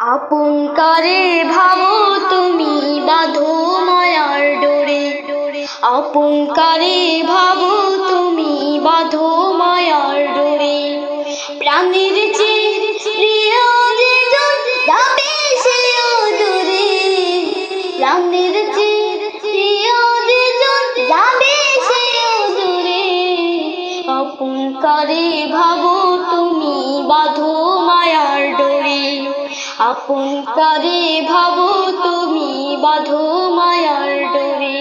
আপন কারে ভাবো তুমি বাঁধো মায়ার ডোরে। আপন কারে ভাবো তুমি বাঁধো মায়ার ডোরে। প্রাণের চেয়ে আপন কারে ভাবো তুমি বাঁধো মায়ার ডোরে। আপন কারে ভাবো তুমি বাঁধো মায়ার ডোরে।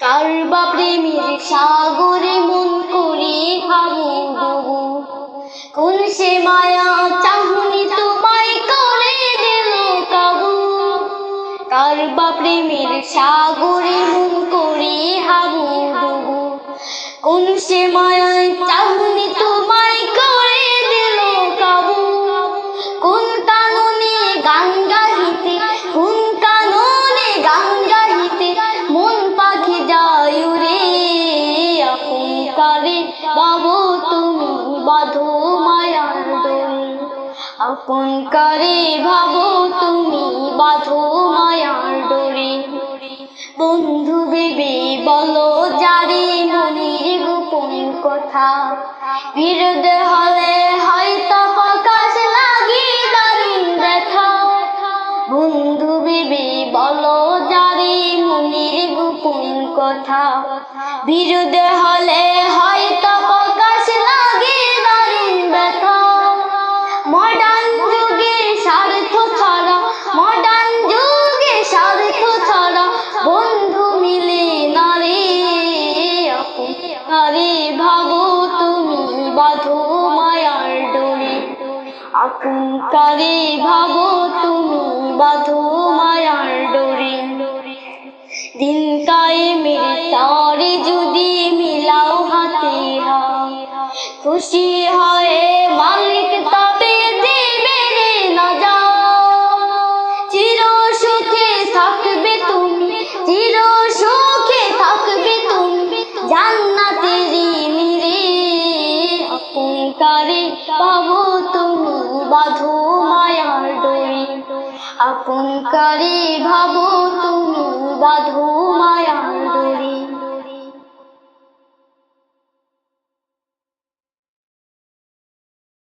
কার বা প্রেমের সাগরে মন করে হাবু ডুবু কোন সে মায়া চাহুনি তোমায় করে দিল কাবু। কার বা প্রেমের সাগরে মন করে হাবু ডুবু কোন সে মায়ায় চাহুনি বাঁধো আপন কারে ভাবো তুমি বাঁধো মায়ার ডোরে। বন্ধু বেবে বলো যারে মনের গোপন কথা। বিরোধ হলে হয়তো প্রকাশ লাগে দারুণ দেখা বন্ধু বেবে বলো যারে মনের গোপন কথা। বিরোধ হলে হয়তো আপন কারে ভাবো তুমি বাঁধো মায়ার ডোরে। দিন কায়েমের তারে যদি মিলাও হাতে খুশি হয়ে মালিক তবে দেবে রে না যাও চির সুখে থাকবে তুমি, চির সুখে থাকবে তুমি, জান্নাতেরই নিরে আপন কারে পাবো তুমি বাঁধো মায়ার ডোরে। আপন কারে ভাবো তুমি ডোরে